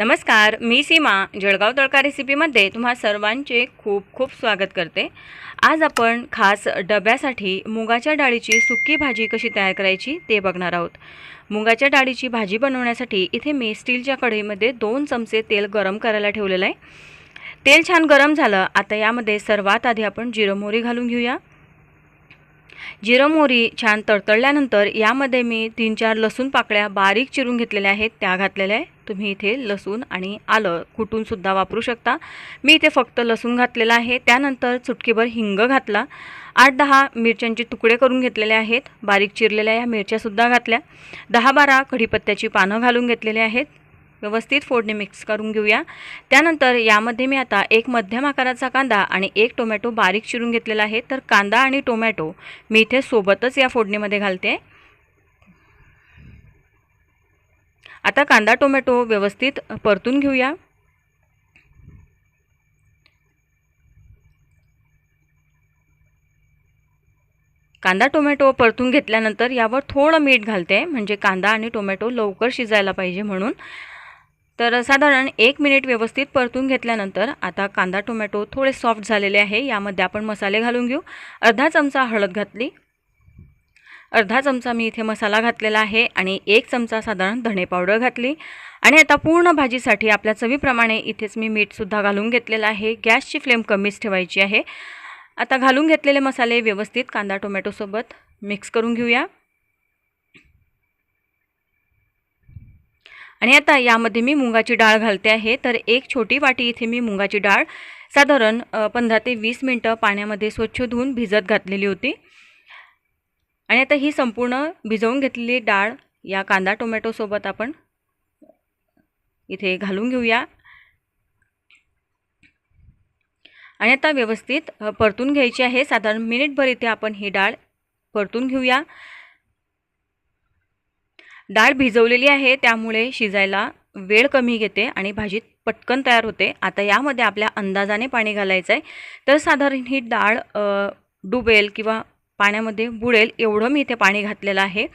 नमस्कार मी सीमा जळगाव तळका रेसिपीमध्ये तुम्हा सर्वांचे खूप खूप स्वागत करते. आज आपण खास डब्यासाठी मुगाच्या डाळीची सुकी भाजी कशी तयार करायची ते बघणार आहोत. मुगाच्या डाळीची भाजी बनवण्यासाठी इथे मी स्टीलच्या कढईमध्ये दोन चमचे तेल गरम करायला ठेवलेलं आहे. तेल छान गरम झालं आता यामध्ये सर्वात आधी आपण जिरं मोहरी घालून घेऊया. जिरं मोहरी छान तडतडल्यानंतर यामध्ये मी तीन चार लसूण पाकळ्या बारीक चिरून घेतलेल्या आहेत. त्या घातलेल्या आहे. तुम्ही इथे लसूण आणि आलं कुटूनसुद्धा वापरू शकता. मी इथे फक्त लसूण घातलेला आहे. त्यानंतर चुटकीभर हिंग घातला. आठ दहा मिरच्यांचे तुकडे करून घेतलेले आहेत. बारीक चिरलेल्या या मिरच्यासुद्धा घातल्या. दहा बारा कढीपत्त्याची पानं घालून घेतलेली आहेत. व्यवस्थित फोडणी मिक्स करून घेऊया. त्यानंतर यामध्ये मी आता एक मध्यम आकाराचा कांदा आणि एक टोमॅटो बारीक चिरून घेतलेला आहे. तर कांदा आणि टोमॅटो मी इथे सोबतच या फोडणीमध्ये घालते. आता कांदा टोमॅटो व्यवस्थित परतून घेऊया. कांदा टोमॅटो परतून घेतल्यानंतर यावर थोडं मीठ घालते. म्हणजे कांदा आणि टोमॅटो लवकर शिजायला पाहिजे म्हणून. तर साधारण एक मिनिट व्यवस्थित परतून घेतल्यानंतर आता कांदा टोमॅटो थोडे सॉफ्ट झालेले आहे. यामध्ये आपण मसाले घालून घेऊ. अर्धा चमचा हळद घातली. अर्धा चमचा मी इथे मसाला घातलेला आहे आणि एक चमचा साधारण धणे पावडर घातली. आणि आता पूर्ण भाजीसाठी आपल्या चवीप्रमाणे इथेच मी मीठसुद्धा घालून घेतलेलं आहे. गॅसची फ्लेम कमीच ठेवायची आहे. आता घालून घेतलेले मसाले व्यवस्थित कांदा टोमॅटोसोबत मिक्स करून घेऊया. आणि आता यामध्ये मी मुगाची डाळ घालते आहे. तर एक छोटी वाटी इथे मी मुंगाची डाळ साधारण पंधरा ते वीस मिनटं पाण्यामध्ये स्वच्छ धुवून भिजत घातलेली होती. आणि आता ही संपूर्ण भिजवून घेतलेली डाळ या कांदा टोमॅटोसोबत आपण इथे घालून घेऊया. आणि आता व्यवस्थित परतून घ्यायची आहे. साधारण मिनिटभर इथे आपण ही डाळ परतून घेऊया. डाळ भिजवलेली आहे त्यामुळे शिजायला वेळ कमी घेते आणि भाजीत पटकन तयार होते. आता यामध्ये आपल्या अंदाजाने पाणी घालायचं आहे तर साधारण ही डाळ डुबेल किंवा पाण्यामध्ये बुडेल एवढं मी इथे पाणी घातलेलं आहे.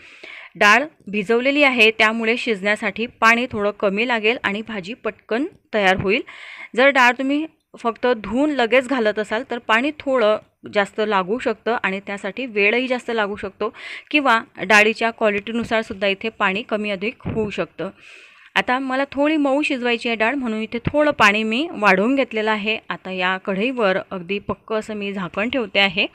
डाळ भिजवलेली आहे त्यामुळे शिजण्यासाठी पाणी थोडं कमी लागेल आणि भाजी पटकन तयार होईल. जर डाळ तुम्ही फक्त धुवून लगेच घालत असाल तर पाणी थोडं जास्त लागू शकतं आणि त्यासाठी वेळही जास्त लागू शकतो किंवा डाळीच्या क्वालिटीनुसार सुद्धा इथे पाणी कमी अधिक होऊ शकतं. आता मला थोडी मऊ शिजवायची आहे डाळ म्हणून इथे थोडं पाणी मी वाढवून घेतलेलं आहे. आता या कढईवर अगदी पक्क असं मी झाकण ठेवते आहे.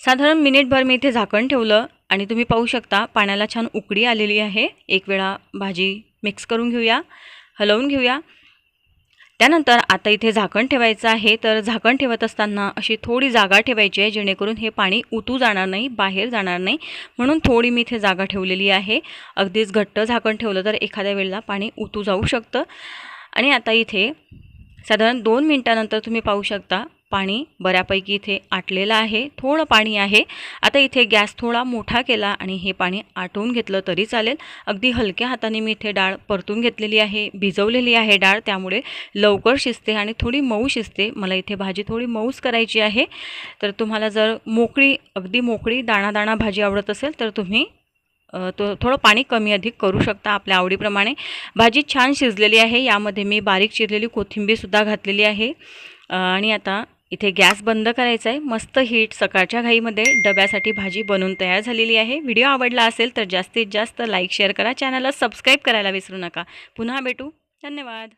साधारण मिनिटभर मी इथे झाकण ठेवलं आणि तुम्ही पाहू शकता पाण्याला छान उकडी आलेली आहे. एक वेळा भाजी मिक्स करून घेऊया हलवून घेऊया. त्यानंतर आता इथे झाकण ठेवायचं आहे. तर झाकण ठेवत असताना अशी थोडी जागा ठेवायची आहे जेणेकरून हे पाणी उतू जाणार नाही बाहेर जाणार नाही. म्हणून थोडी मी इथे जागा ठेवलेली आहे. अगदीच घट्ट झाकण ठेवलं तर एखाद्या वेळेला पाणी उतू जाऊ शकतं. आणि आता इथे साधारण दोन मिनटानंतर तुम्ही पाहू शकता पाणी बऱ्यापैकी इथे आटलेलं आहे. थोडं पाणी आहे. आता इथे गॅस थोडा मोठा केला आणि हे पाणी आटवून घेतलं तरी चालेल. अगदी हलक्या हाताने मी इथे डाळ परतून घेतलेली आहे भिजवलेली आहे डाळ. त्यामुळे लवकर शिजते आणि थोडी मऊ शिजते. मला इथे भाजी थोडी मऊच करायची आहे. तर तुम्हाला जर मोकळी अगदी मोकळी दाणा दाणा भाजी आवडत असेल तर तुम्ही तो थोडं पाणी कमी अधिक करू शकता आपल्या आवडीप्रमाणे. भाजी छान शिजलेली आहे. यामध्ये मी बारीक चिरलेली कोथिंबीरसुद्धा घातलेली आहे. आणि आता इथे गॅस बंद करायचा आहे. मस्त हीट सकाळच्या घाईमध्ये डब्यासाठी भाजी बनवून तयार झालेली आहे. व्हिडिओ आवडला असेल तर जास्तीत जास्त लाईक शेअर करा. चॅनलला सबस्क्राईब करायला विसरू नका. पुन्हा भेटू. धन्यवाद.